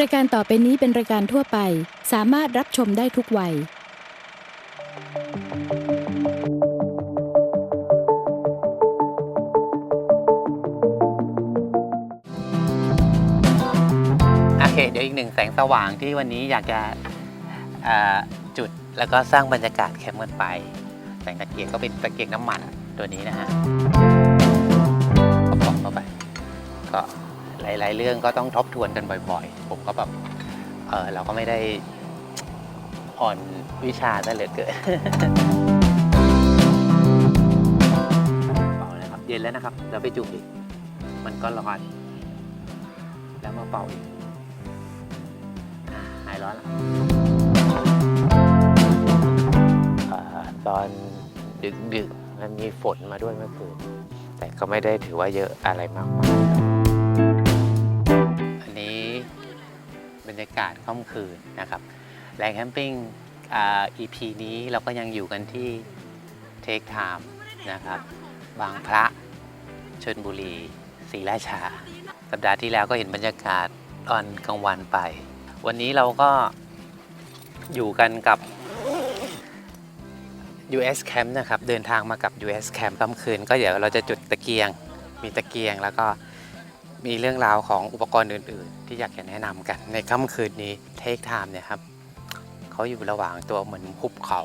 รายการต่อไปนี้เป็นรายการทั่วไป สามารถรับชมได้ทุกวัย โอเค เดี๋ยวอีกหนึ่งแสงสว่างที่วันนี้อยากจะเอ่อจุดแล้วก็สร้างบรรยากาศแคมป์กันไป แสงตะเกียงก็เป็นตะเกียงน้ำมันตัวนี้นะฮะก็ปอกเข้าไปก็ หลาย ๆ เรื่องก็ต้องทบทวนกันบ่อย ๆ ผมก็แบบเออเราก็ไม่ได้อ่อนวิชาซะเหลือเกินเป่าเลยครับ เย็นแล้วนะครับ เราไปจุ่มอีก มันก็ร้อน แล้วมาเป่าอีกหายร้อนแล้วตอนดึกดึกๆมันมีฝนมาด้วยเมื่อคืน แต่ก็ไม่ได้ถือว่าเยอะอะไรมากมาย รรยากาศค่ำคืนนะครับแหล่งแคมปิ้งอ่า EP นี้เราก็ยังอยู่กันที่เทคไทม์นะครับ บางพระชนบุรีศรีราชา สัปดาห์ที่แล้วก็เห็นบรรยากาศตอนกลางวันไป วันนี้เราก็อยู่กันกับ US Camp นะครับ เดินทางมากับ US Camp ค่ำคืน ก็เดี๋ยวเราจะจุดตะเกียง มีตะเกียงแล้วก็ มีเรื่องราวของอุปกรณ์อื่น ๆ ที่อยากจะแนะนำกัน ในค่ำคืนนี้ Take Time เนี่ยครับเขาอยู่ระหว่างตัวเหมือนหุบเขา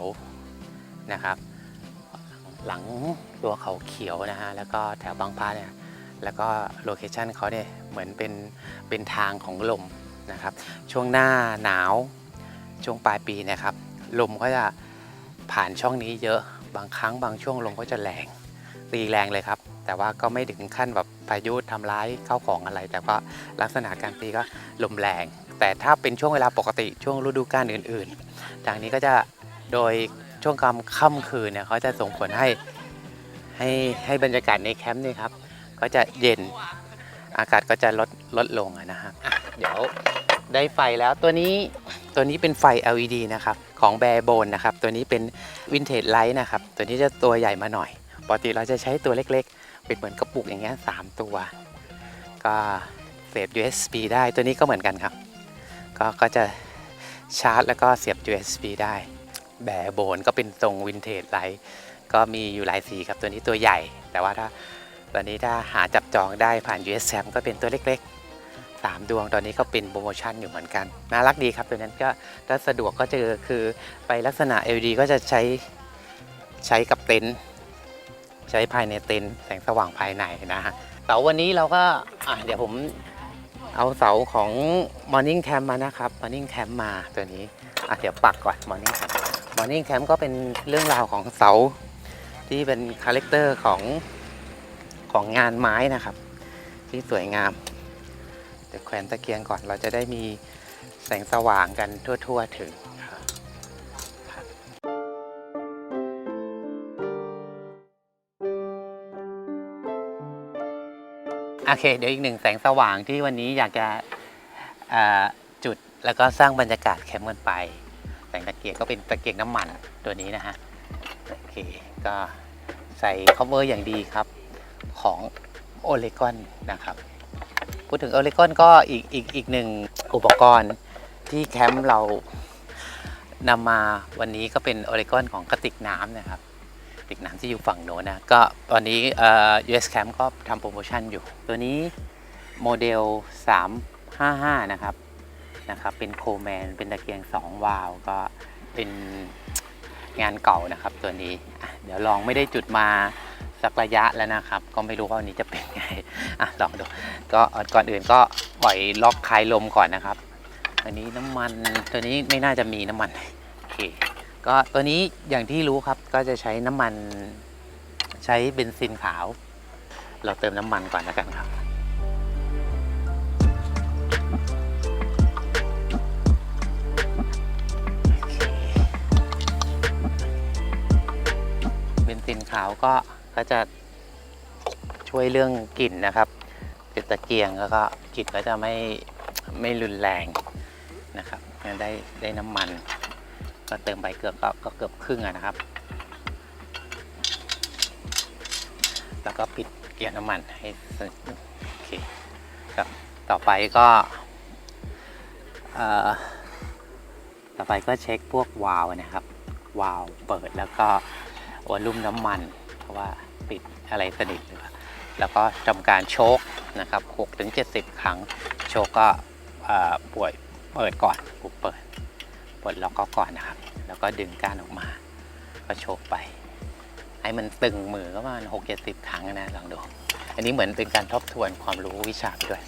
นะครับ หลังตัวเขาเขียวนะฮะแล้วก็แถวบางพระเนี่ยแล้วก็โลเคชันเขาเนี่ยเหมือนเป็นเป็นทางของลมนะครับช่วงหน้าหนาวช่วงปลายปีนะครับ ลมก็จะผ่านช่องนี้เยอะบางครั้งบางช่วงลมก็จะแรงตีแรงเลยครับ แต่ว่าก็ไม่ถึงขั้นแบบพายุทำร้ายเข้าของอะไร แต่ก็ลักษณะการตีก็ลมแรง แต่ถ้าเป็นช่วงเวลาปกติช่วงฤดูกาลอื่นๆจากนี้ก็จะโดยช่วงกลางค่ำคืนเนี่ยเขาจะส่งผลให้ให้ให้บรรยากาศในแคมป์นี่ครับ ก็จะเย็นอากาศก็จะลดลดลงนะครับอะเดี๋ยวได้ไฟแล้วตัวนี้ตัวนี้เป็นไฟ LED นะครับ ของแบร์โบนนะครับ ตัวนี้เป็นวินเทจไลท์นะครับ ตัวนี้จะตัวใหญ่มาหน่อยปกติเราจะใช้ตัวเล็กๆ เป็นเหมือนกระปุกอย่างเงี้ยสามตัว ก็เสียบ USB ได้ตัวนี้ก็เหมือนกันครับ ก็ก็จะชาร์จแล้วก็เสียบ USB ได้ แบร์โบนก็เป็นทรงวินเทจไลท์ก็มีอยู่หลายสีครับตัวนี้ตัวใหญ่ แต่ว่าถ้าตอนนี้ถ้าหาจับจองได้ผ่าน USM ก็เป็นตัวเล็กๆ 3 ดวงตอนนี้ก็เป็นโปรโมชั่นอยู่เหมือนกัน น่ารักดีครับ ตัวนั้นก็ถ้าสะดวกก็เจอคือไปลักษณะ LED ก็จะใช้ใช้กับเต็นท์ ใช้ภายในเต็นท์แสงสว่างภายในนะฮะเสาวันนี้เราก็อะเดี๋ยวผมเอาเสาของ Morning Camp มานะครับ Morning Camp มาตัวนี้อะเดี๋ยวปักก่อน Morning Camp Morning Camp ก็เป็นเรื่องราวของเสาที่เป็นคาแรคเตอร์ของของงานไม้นะครับ ที่สวยงามเดี๋ยวแขวนตะเกียงก่อนเราจะได้มีแสงสว่างกันทั่ว ๆ ถึง โอเค เดี๋ยวอีกหนึ่งแสงสว่างที่วันนี้อยากจะจุดแล้วก็สร้างบรรยากาศแคมป์กันไป แสงตะเกียงก็เป็นตะเกียงน้ำมันตัวนี้นะฮะโอเคก็ใส่ cover อย่างดีครับของโอเลกอนนะครับ พูดถึงโอเลกอนก็อีกอีกอีกหนึ่งอุปกรณ์ที่แคมป์เรานำมาวันนี้ก็เป็นโอเลกอนของกระติกน้ำนะครับ กระติกน้ำที่อยู่ฝั่งโน้นนะก็ตอนนี้ US Camp ก็ทำโปรโมชั่นอยู่ ตัวนี้โมเดล 355 นะครับนะครับเป็นโคแมนเป็นตะเกียง 2 วาล์วก็เป็นงานเก่านะครับตัวนี้ เดี๋ยวลองไม่ได้จุดมาสักระยะแล้วนะครับ ก็ไม่รู้ว่าวันนี้จะเป็นไงอะลองดูก็ก่อนอื่นก็ปล่อยล็อกคลายลมก่อนนะครับ อันนี้น้ำมันตัวนี้ไม่น่าจะมีน้ำมันโอเค ก็ตัวนี้อย่างที่รู้ครับก็จะใช้น้ำมันใช้เบนซินขาว เราเติมน้ำมันก่อนแล้วกันครับ เบนซินขาวก็ก็จะช่วยเรื่องกลิ่นนะครับติดตะเกียงแล้วก็กลิ่นก็จะไม่ไม่รุนแรงนะครับได้ได้น้ำมัน ก็เติมไปเกือบก็ก็เกือบครึ่งะนะครับ แล้วก็ปิดเกียร์น้ำมันให้สนิทโอเคครับต่อไปก็ต่อไปก็เช็คพวกวาล์วนะครับ วาล์วเปิดแล้วก็วอลลุ่มน้ำมัน เพราะว่าปิดอะไรสนิทหรือเปล่าแล้วก็ทำการโชคนะครับ6ถึง70 ครั้ง โชคก็ป่วยเปิดก่อนปุ่มเปิด ปลดล็อกก็ก่อนนะครับ แล้วก็ดึงก้านออกมา ก็โชกไป ให้มันตึงมือก็ประมาณหกเจ็ดสิบครั้งนะลองดู อันนี้เหมือนเป็นการทบทวนความรู้วิชาไปด้วย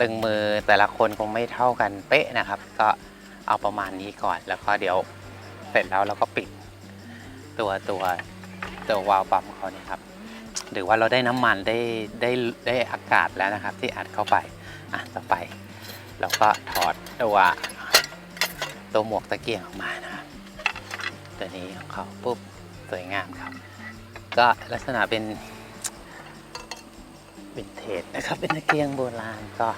ดึงมือแต่ละคนคงไม่เท่ากันเป๊ะนะครับ ก็เอาประมาณนี้ก่อน แล้วก็เดี๋ยวเสร็จแล้วเราก็ปิด ตัวตัวตัววาล์วปั๊มเขาเนี่ยครับหรือว่าเราได้น้ำมันได้ได้ได้อากาศแล้วนะครับ ที่อัดเข้าไปอะต่อไป เราก็ถอดตัวตัวหมวกตะเกียงออกมานะครับตัวนี้ของเขาปุ๊บสวยงามครับ ก็ลักษณะเป็น วินเทจนะครับเป็นตะเกียงโบราณก็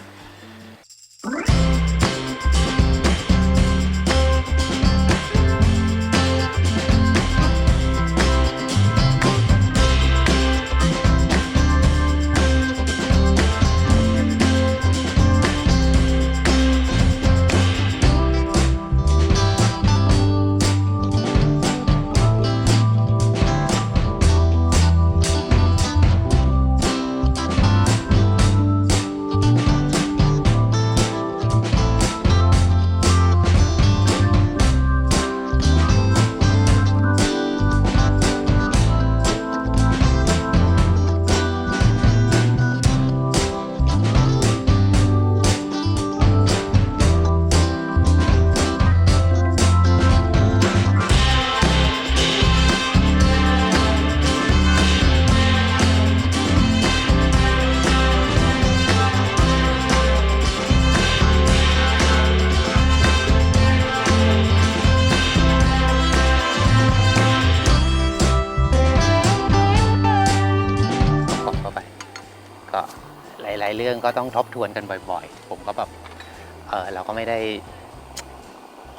งก็ต้องทบทวนกันบ่อยๆ ผมก็แบบเออเราก็ไม่ได้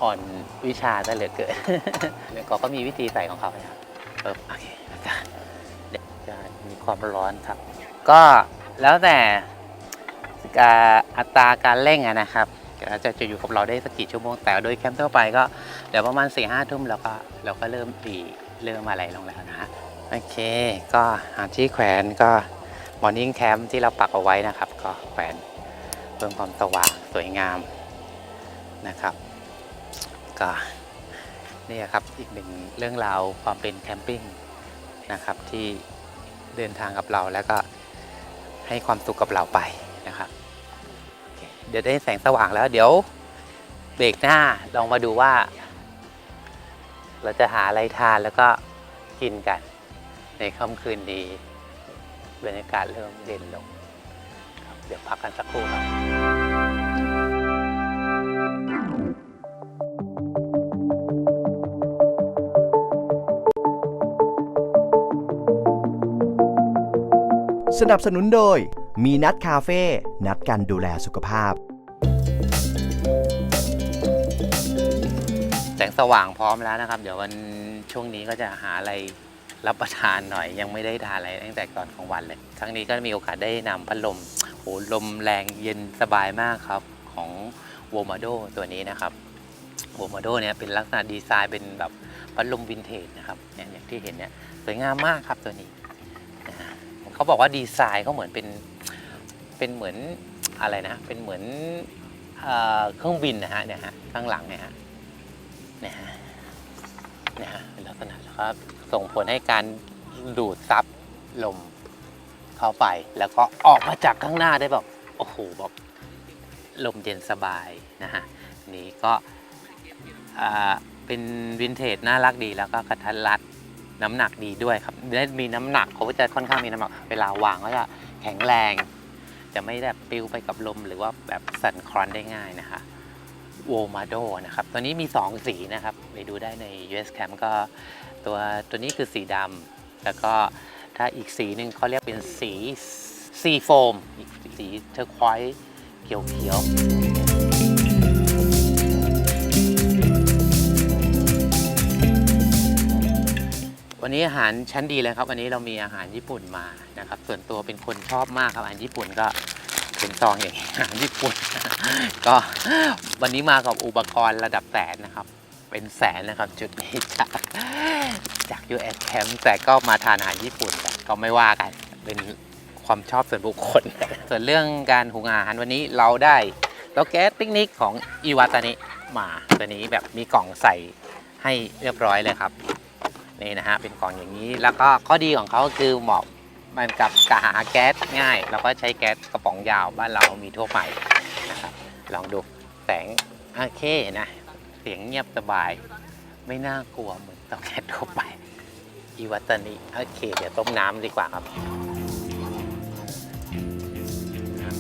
อ่อนวิชาซะเหลือเกินเลยก็ก็มีวิธีใส่ของเขานะครับเออโอเคแล้วกันเดี๋ยวจะมีความร้อนครับ ก็แล้วแต่การอัตราการเร่งนะครับจะจะอยู่กับเราได้สักกี่ชั่วโมง แต่โดยแคมป์ทั่วไปก็เดี๋ยวประมาณ4ี่ห้าทุ่มเราก็เราก็เริ่มดีเริ่มอะไรลงแล้วนะฮะโอเค ก็หาที่แขวนก็ มอร์นิ่งแคมป์ที่เราปักเอาไว้นะครับ ก็แขวนเพิ่มความสว่างสวยงามนะครับ ก็นี่ครับอีกหนึ่งเรื่องราวความเป็นแคมปิ้งนะครับ ที่เดินทางกับเราแล้วก็ให้ความสุขกับเราไปนะครับเคเดี๋ยวได้แสงสว่างแล้ว เดี๋ยวเบรกหน้าลองมาดูว่า เราจะหาอะไรทานแล้วก็กินกัน ในค่ำคืนนี้ บรรยากาศเริ่มเย็นลงครับเดี๋ยวพักกันสักครู่ครับสนับสนุนโดย มีนัดคาเฟ่ นัดกันดูแลสุขภาพ แสงสว่างพร้อมแล้วนะครับ เดี๋ยววันช่วงนี้ก็จะหาอะไร รับประทานหน่อยยังไม่ได้ทานอะไรตั้งแต่ก่อนของวันเลย ครั้งนี้ก็มีโอกาสได้นำพัดลมโหลมแรงเย็นสบายมากครับของโวมาโดตัวนี้นะครับโวมาโดเนี่ยเป็นลักษณะดีไซน์เป็นแบบพัดลมวินเทจนะครับเนี่ยอย่างที่เห็นเนี่ยสวยงามมากครับตัวนี้นะเขาบอกว่าดีไซน์เขาเหมือนเป็นเป็นเหมือนอะไรนะเป็นเหมือนเอเครื่องบินนะฮะเนี่ยฮะข้างหลังเนี่ยฮะนะฮะ นะฮะเป็นลักษณะแล้วก็ส่งผลให้การดูดซับลมเข้าไป แล้วก็ออกมาจากข้างหน้าได้แบบโอ้โหแบบลมเย็นสบายนะฮะนี่ก็เป็นวินเทจน่ารักดีแล้วก็กระทัดรัดน้ำหนักดีด้วยครับและมีน้ำหนักเขาจะค่อนข้างมีน้ำหนักเวลาวางก็จะแข็งแรง จะไม่แบบปลิวไปกับลมหรือว่าแบบสั่นคลอนได้ง่ายนะคะโวมาโดนะครับตัวนี้มี 2 สีนะครับ ไปดูได้ใน US Cam ก็ตัวตัวนี้คือสีดำแล้วก็ถ้าอีกสีหนึ่งเขาเรียกเป็นสีซีโฟมอีกสีเทอร์ควอยเขียวๆวันนี้อาหารชั้นดีเลยครับวันนี้เรามีอาหารญี่ปุ่นมานะครับ ส่วนตัวเป็นคนชอบมากครับอาหารญี่ปุ่นก็เป็นซองอย่างนี้อาหารญี่ปุ่น ก็วันนี้มากับอุปกรณ์ระดับแสนนะครับ เป็นแสนนะครับจุดนี้จากจาก US Camp แต่ก็มาทานอาหารญี่ปุ่นก็ไม่ว่ากัน เป็นความชอบส่วนบุคคล ส่วนเรื่องการหุงอาหารวันนี้เราได้เตาแก๊สปิกนิกของอิวาตานิมาตัวนี้แบบมีกล่องใส่ให้เรียบร้อยเลยครับนี่นะฮะเป็นกล่องอย่างนี้ แล้วก็ข้อดีของเขาคือเหมาะมันกับกาหาแก๊สง่าย แล้วก็ใช้แก๊สกระป๋องยาวบ้านเรามีทั่วไปนะครับลองดูแสงโอเคนะ สียงเงียบสบาย ไม่น่ากลัวเหมือนเตาแก๊สทั่วไป อีวัตานิโอเค เดี๋ยวต้มน้ำดีกว่าครับ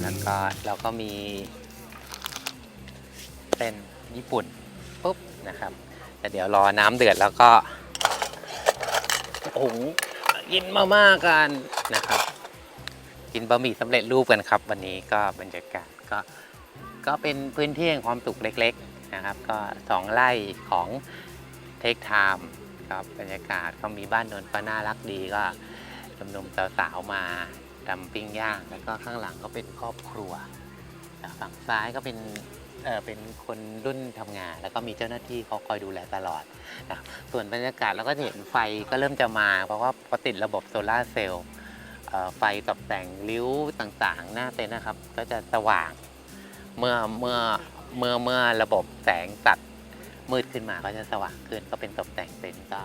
แล้วก็เราก็มีเป็นญี่ปุ่นปุ๊บนะครับ แต่เดี๋ยวรอน้ำเดือดแล้วก็หุงกินมาม่ากันนะครับ กินบะหมี่สำเร็จรูปกันครับ วันนี้ก็บรรยากาศก็ก็เป็นพื้นที่แห่งความสุขเล็ก ๆ นะครับ ก็สองไร่ของเทคไทม์ครับบรรยากาศก็มีบ้านนนท์ก็น่ารักดีก็หนุ่มๆสาวๆมาทำปิ้งย่าง แล้วก็ข้างหลังก็เป็นครอบครัว ฝั่งซ้ายก็เป็นเอ่อเป็นคนรุ่นทำงาน แล้วก็มีเจ้าหน้าที่เขาคอยดูแลตลอดนะครับส่วนบรรยากาศเราก็จะเห็นไฟก็เริ่มจะมา เพราะว่าพอติดระบบโซลาร์เซลล์ไฟตกแต่งริ้วต่างๆ หน้าเต็นท์นะครับ ก็จะสว่างเมื่อเมื่อ เมื่อเมื่อระบบแสงตัดมืดขึ้นมาก็จะสว่างขึ้นก็เป็นตกแต่งเต็นท์ก็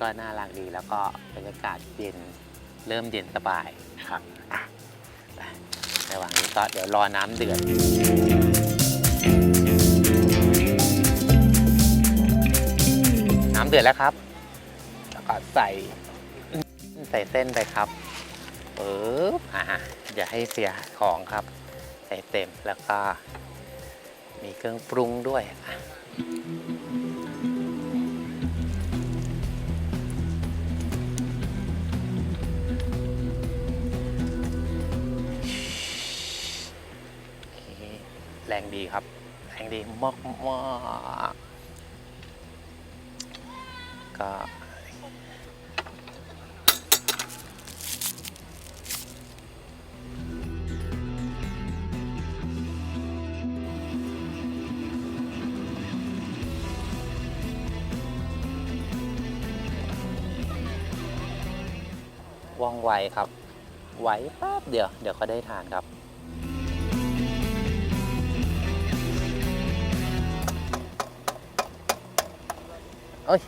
ก็น่ารักดีแล้วก็บรรยากาศเย็นเริ่มเย็นสบายนะครับอะไประหว่างนี้ก็เดี๋ยวรอน้ำเดือดน้ำเดือดแล้วครับ แล้วก็ใส่ใส่เส้นไปครับปึ๊บอ่าอย่าให้เสียของครับ ใส่เต็มแล้วก็ มีเครื่องปรุงด้วยแรงดีครับ แรงดีมากมากๆก็ ว่องไวครับ ไวแป๊บเดียว เดี๋ยวก็ได้ทานครับ เอ้ย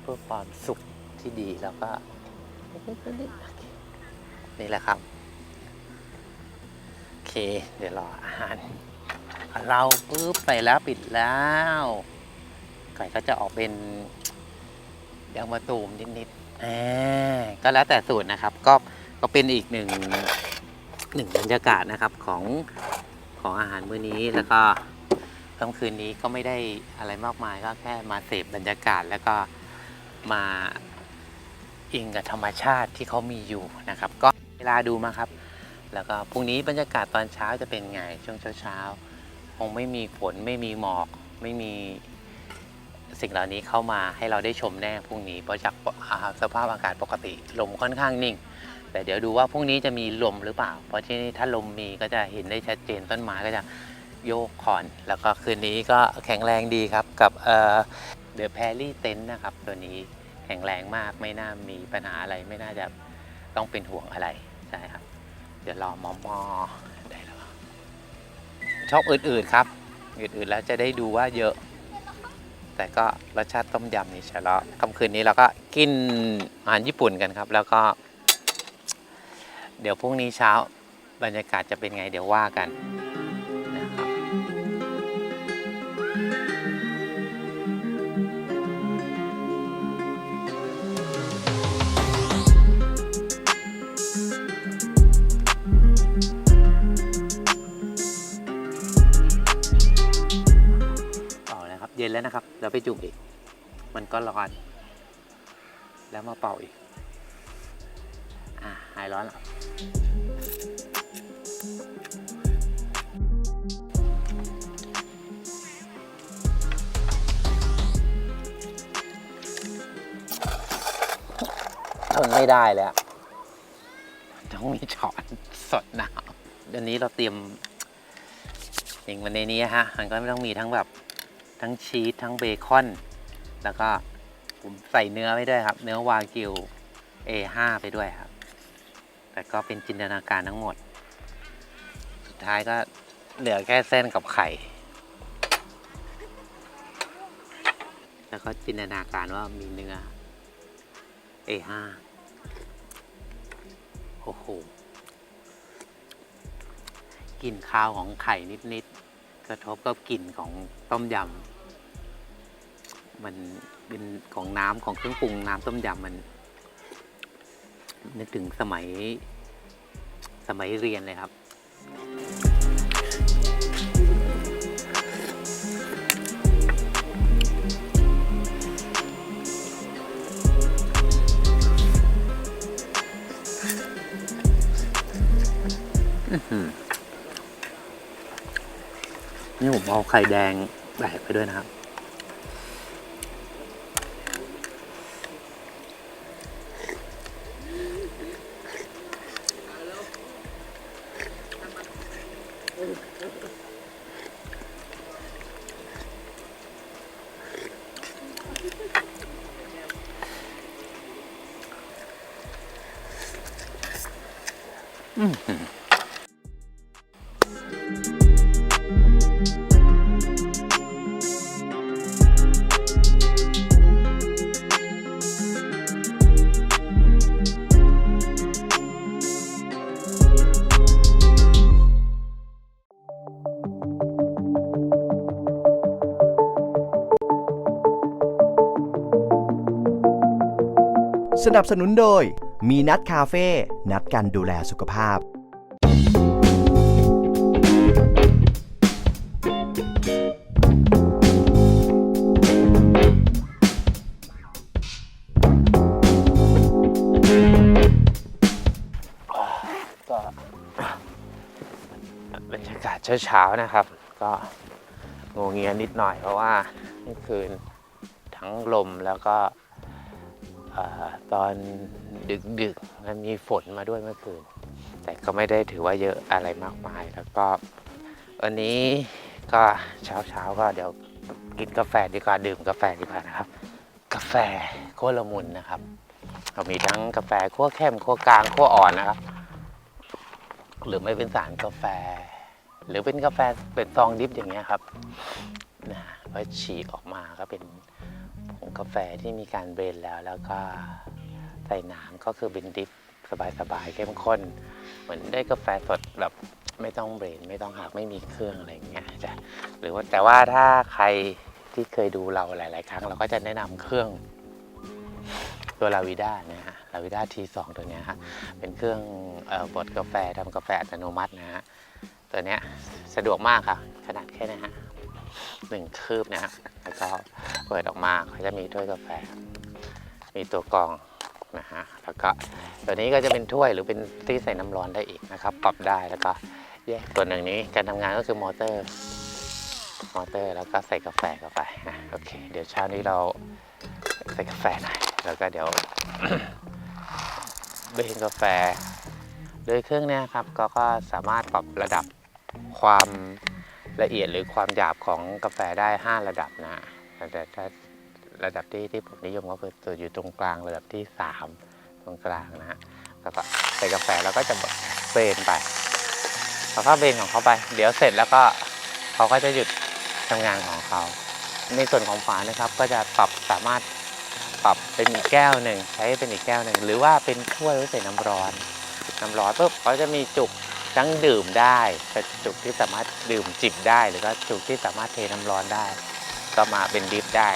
เพื่อความสุขที่ดีแล้วก็ นี่แหละครับ เค เดี๋ยวรออาหาร เราปุ๊บไปแล้วปิดแล้วไก่ก็จะออกเป็นยางมะตูมนิดๆอ่าก็แล้วแต่สูตรนะครับ ก็ก็เป็นอีกหนึ่งหนึ่งบรรยากาศนะครับของของอาหารมื้อนี้แล้วก็ค่ำคืนนี้ก็ไม่ได้อะไรมากมายก็แค่มาเสพบรรยากาศแล้วก็มาอิงกับธรรมชาติที่เขามีอยู่นะครับ ก็เวลาดูมาครับ แล้วก็พรุ่งนี้บรรยากาศตอนเช้าจะเป็นไงช่วงเช้าๆคงไม่มีฝนไม่มีหมอก ไม่มีสิ่งเหล่านี้เข้ามาให้เราได้ชมแน่พรุ่งนี้เพราะจากสภาพอากาศปกติลมค่อนข้างนิ่ง แต่เดี๋ยวดูว่าพรุ่งนี้จะมีลมหรือเปล่า เพราะที่นี่ถ้าลมมีก็จะเห็นได้ชัดเจนต้นไม้ก็จะโยกคอน แล้วก็คืนนี้ก็แข็งแรงดีครับกับเดอะแพรลี่เต็นท์นะครับ ตัวนี้แข็งแรงมากไม่น่ามีปัญหาอะไรไม่น่าจะต้องเป็นห่วงอะไรใช่ครับ เดี๋ยวรอมอมอได้แล้วชอบอืดๆครับ อืดๆแล้วจะได้ดูว่าเยอะ แต่ก็รสชาติต้มยำนี่ใช่แล้วค่ำคืนนี้เราก็กินอาหารญี่ปุ่นกันครับ แล้วก็ เดี๋ยวพรุ่งนี้เช้าบรรยากาศจะเป็นไงเดี๋ยวว่ากัน เป่านะครับเย็นแล้วนะครับ เราไปจุ่มอีก มันก็ร้อน แล้วมาเป่าอีก อ่าหายร้อนแล้วทนไม่ได้แล้วต้องมีช้อนสดน้ำเดี๋ยวนี้เราเตรียมอย่างวันในนี้ฮะ มันก็ไม่ต้องมีทั้งแบบ ทั้งชีสทั้งเบคอน แล้วก็ผมใส่เนื้อไว้ด้วยครับ เนื้อวากิว A5 ไปด้วยครับ แต่ก็เป็นจินตนาการทั้งหมด สุดท้ายก็เหลือแค่เส้นกับไข่ แล้วก็จินตนาการว่ามีเนื้อ A5 โอ้โหกลิ่นข้าวของไข่นิด กระทบกับกลิ่นของต้มยำมันเป็นของน้ำของเครื่องปรุงน้ำต้มยำมัน นึกถึงสมัยสมัยเรียนเลยครับอื้อหือ นี่ผมเอาไข่แดงแบกไปด้วยนะครับ นับสนุนโดย มีนัดคาเฟ่ นัดกันดูแลสุขภาพ ก็บรรยากาศเช้าๆนะครับ ก็งงเงียนิดหน่อยเพราะว่าเมื่อคืนทั้งลมแล้วก็ ตอนดึกๆมันมีฝนมาด้วยเมื่อคืน แต่ก็ไม่ได้ถือว่าเยอะอะไรมากมายแล้วก็วันนี้ก็เช้าๆก็เดี๋ยวกินกาแฟดีกว่าดื่มกาแฟดีกว่านะครับ กาแฟโคตรละมุนนะครับเรามีทั้งกาแฟคั่วเข้มคั่วกลางคั่วอ่อนนะครับ หรือไม่เป็นสารกาแฟ หรือเป็นกาแฟเป็นซองดิฟอย่างเงี้ยครับนะพอฉีกออกมาก็เป็น ผงกาแฟที่มีการเบรนแล้วแล้วก็ใส่น้ำก็คือเป็นดิฟสบายๆเข้มข้น เหมือนได้กาแฟสดแบบไม่ต้องเบรนไม่ต้องหักไม่มีเครื่องอะไรอย่างเงี้ยจ้ะหรือว่าแต่ว่าถ้าใครที่เคยดูเราหลาย ๆ ครั้ง เราก็จะแนะนำเครื่องตัวลาวิด้านะฮะลาวิด้าทีสตัวเนี้ยฮะเป็นเครื่องบดกาแฟทำกาแฟอัตโนมัตินะฮะตัวเนี้ยสะดวกมากค่ะ ขนาดแค่นะฮะหนึ่งคืบนะฮะแล้วก็ เปิดออกมาเขาจะมีถ้วยกาแฟ มีตัวกรองนะฮะแล้วก็ตัวนี้ก็จะเป็นถ้วยหรือเป็นที่ใส่น้ำร้อนได้อีกนะครับ ปรับได้แล้วก็แยกตัวหนึ่งนี้การทำงานก็คือมอเตอร์ มอเตอร์แล้วก็ใส่กาแฟเข้าไปอะโอเค เดี๋ยวเช้านี้เราใส่กาแฟหน่อยแล้วก็เดี๋ยวเบรนกาแฟโดยเครื่องเนี้ยครับก็ก็สามารถปรับระดับความละเอียดหรือความหยาบของกาแฟได้ 5 ระดับนะ แต่ถ้าระดับที่ที่ผมนิยมก็คือตัวอยู่ตรงกลางระดับที่ 3 ตรงกลางนะฮะแล้วก็ใส่กาแฟแล้วก็จะเบรนไปแล้วก็เบรนของเขาไป เดี๋ยวเสร็จแล้วก็เขาก็จะหยุดทำงานของเขา ในส่วนของฝานะครับก็จะปรับสามารถปรับเป็นอีกแก้วหนึ่งใช้เป็นอีกแก้วหนึ่งหรือว่าเป็นถ้วยไว้ใส่น้ำร้อนน้ำร้อนปุ๊บเขาจะมีจุกทั้งดื่มได้จุกที่สามารถดื่มจิบได้ หรือก็จุกที่สามารถเทน้ำร้อนได้ ก็มาเป็นดิฟได้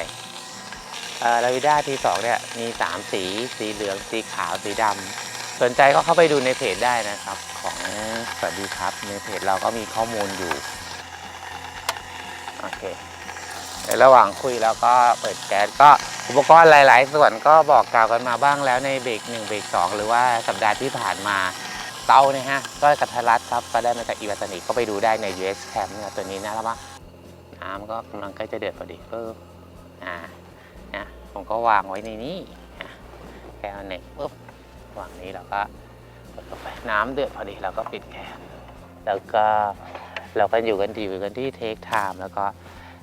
ลาวิด้าทีสองเนี่ยมี 3 สี สีเหลือง สีขาว สีดำ สนใจก็เข้าไปดูในเพจได้นะครับ ของสวัสดีครับ ในเพจเราก็มีข้อมูลอยู่ โอเคในระหว่างคุยแล้วก็เปิดแก๊สก็อุปกรณ์หลาย ๆ ส่วนก็บอกกล่าวกันมาบ้างแล้วในเบรกหนึ่งเบรกสองหรือว่าสัปดาห์ที่ผ่านมาเตาเนี่ยฮะ ก็กระทรัดครับก็ได้มาจากอีวาตานิก็ไปดูได้ใน US Camp เนี่ยตัวนี้นะแล้วว่า น้ำก็กำลังใกล้จะเดือดพอดีปุ๊บอ่านะผมก็วางไว้ในนี้แก้วหนึ่งปุ๊บวางนี้แล้วก็เปิดไปน้ำเดือดพอดีเราก็ปิดแก๊สแล้วก็เราก็อยู่กันที่อยู่กันที่เทคไทม์แล้วก็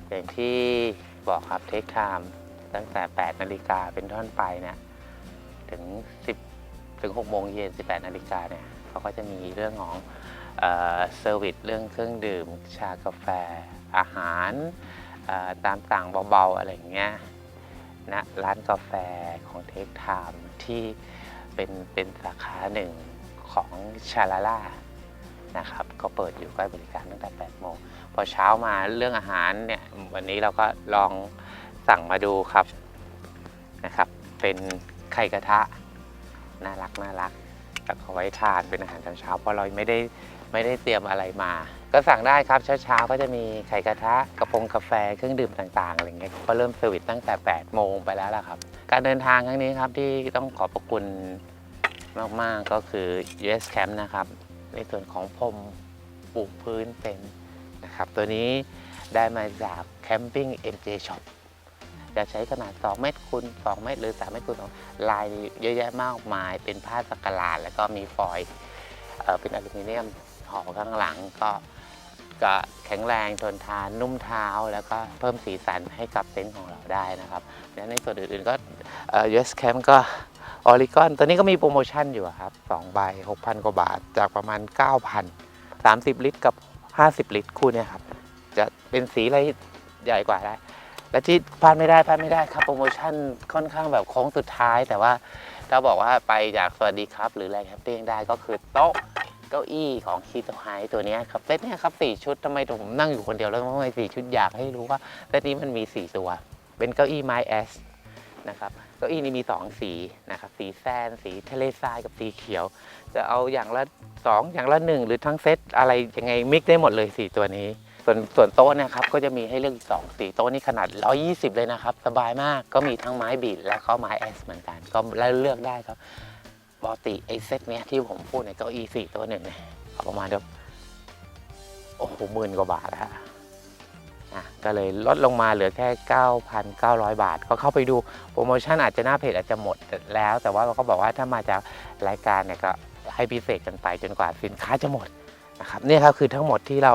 อย่างที่บอกครับเทคไทม์ตั้งแต่ 8 นาฬิกาเป็นต้นไปเนี่ยถึง 10 ถึง 6 โมงเย็น 18 นาฬิกาเนี่ยเขาก็จะมีเรื่องของเซอร์วิสเรื่องเครื่องดื่ม ชากาแฟ อาหารตามต่างเบาๆ อะไรอย่างเงี้ยนะร้านกาแฟของเทคไทม์ที่เป็นเป็นสาขาหนึ่งของชาลาล่านะครับก็เปิดอยู่ใกล้บริการตั้งแต่ 8 โมง พอเช้ามาเรื่องอาหารเนี่ย วันนี้เราก็ลองสั่งมาดูครับนะครับ เป็นไข่กระทะ น่ารักน่ารักแล้วก็ไว้ทานเป็นอาหารตอนเช้าเพราะเราไม่ได้ไม่ได้เตรียมอะไรมา ก็สั่งได้ครับเช้าๆก็จะมีไข่กระทะกระพงกาแฟเครื่องดื่มต่างๆอะไรเงี้ยก็เริ่มเซอร์วิสตั้งแต่ 8 โมงไปแล้วล่ะครับ การเดินทางครั้งนี้ครับที่ต้องขอบพระคุณมากๆก็คือ US Camp นะครับ ในส่วนของพรมปลูกพื้นเป็นนะครับ ตัวนี้ได้มาจาก Camping MJ Shop จะใช้ขนาด 2 เมตรคูณ2เมตรหรือ 3 เมตรคูณ2ลายเยอะแยะมากมาย เป็นผ้าสักหลาดแล้วก็มีฟอยล์เป็นอลูมิเนียมห่อข้างหลังก็ ก็แข็งแรงทนทานนุ่มเท้า แล้วก็เพิ่มสีสันให้กับเต็นท์ของเราได้นะครับและในส่วนอื่นๆก็เอ่อ US Camp ก็ออริกอนตัวนี้ก็มีโปรโมชั่นอยู่ครับ2ใบ 6,000 กว่าบาท จากประมาณ 9,000 30 ลิตรกับ 50 ลิตรคู่เนี่ยครับ จะเป็นสีอะไรใหญ่กว่าได้ และที่พลาดไม่ได้พลาดไม่ได้ครับ โปรโมชั่นค่อนข้างแบบโค้งสุดท้าย แต่ว่าถ้าบอกว่าไปจากสวัสดีครับ หรือแรงแคมปิ้งได้ก็คือโต๊ะ เก้าอี้ของคีโตไฮตัวนี้ครับเซตเนี้ยครับสี่ชุดทำไมผมนั่งอยู่คนเดียวแล้วทำไมสี่ชุดอยากให้รู้ว่าเซตนี้มันมี 4 ตัว เป็นเก้าอี้ไม้แอสนะครับเก้าอี้นี้มี 2 สีนะครับสีแซนสีทะเลทรายกับสีเขียว จะเอาอย่างละ 2 อย่างละ 1 หรือทั้งเซตอะไรยังไงมิกได้หมดเลย 4 ตัวนี้ ส่วนส่วนโต๊ะเนะครับก็จะมีให้เลือกอีกสองสีโต๊ะนี่ขนาด 120 เลยนะครับ สบายมากก็มีทั้งไม้บีดและก็ไม้แอสเหมือนกัน ก็เลือกได้ครับ ปกติไอ้เซตเนี้ยที่ผมพูดในเก้าอี้สี่ตัวหนึ่งเนี่ยประมาณเดียวโอ้โหหมื่นกว่าบาทแล้วอะอะก็เลยลดลงมาเหลือแค่ 9,900 บาท ก็เข้าไปดูโปรโมชั่นอาจจะหน้าเพจอาจจะหมดแล้ว แต่ว่าเราก็บอกว่าถ้ามาจากรายการเนี่ยก็ให้พิเศษกันไปจนกว่าสินค้าจะหมดนะครับนี่ครับคือทั้งหมดที่เรา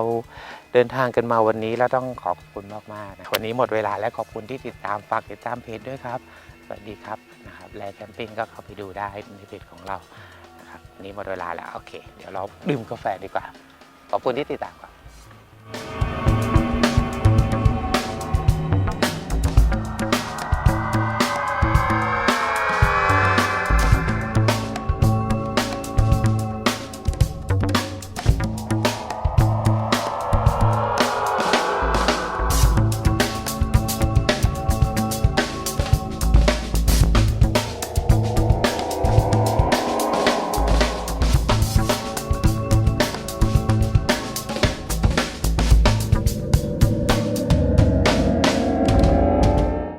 เดินทางกันมาวันนี้แล้วต้องขอบคุณมากๆนะวันนี้หมดเวลาและขอบคุณที่ติดตามฝากติดตามเพจด้วยครับ สวัสดีครับนะครับแลแคมปิ้งก็เข้าไปดูได้ในเพจของเรานะครับนี้หมดเวลาแล้ว โอเค เดี๋ยวเราดื่มกาแฟดีกว่า ขอบคุณที่ติดตามครับ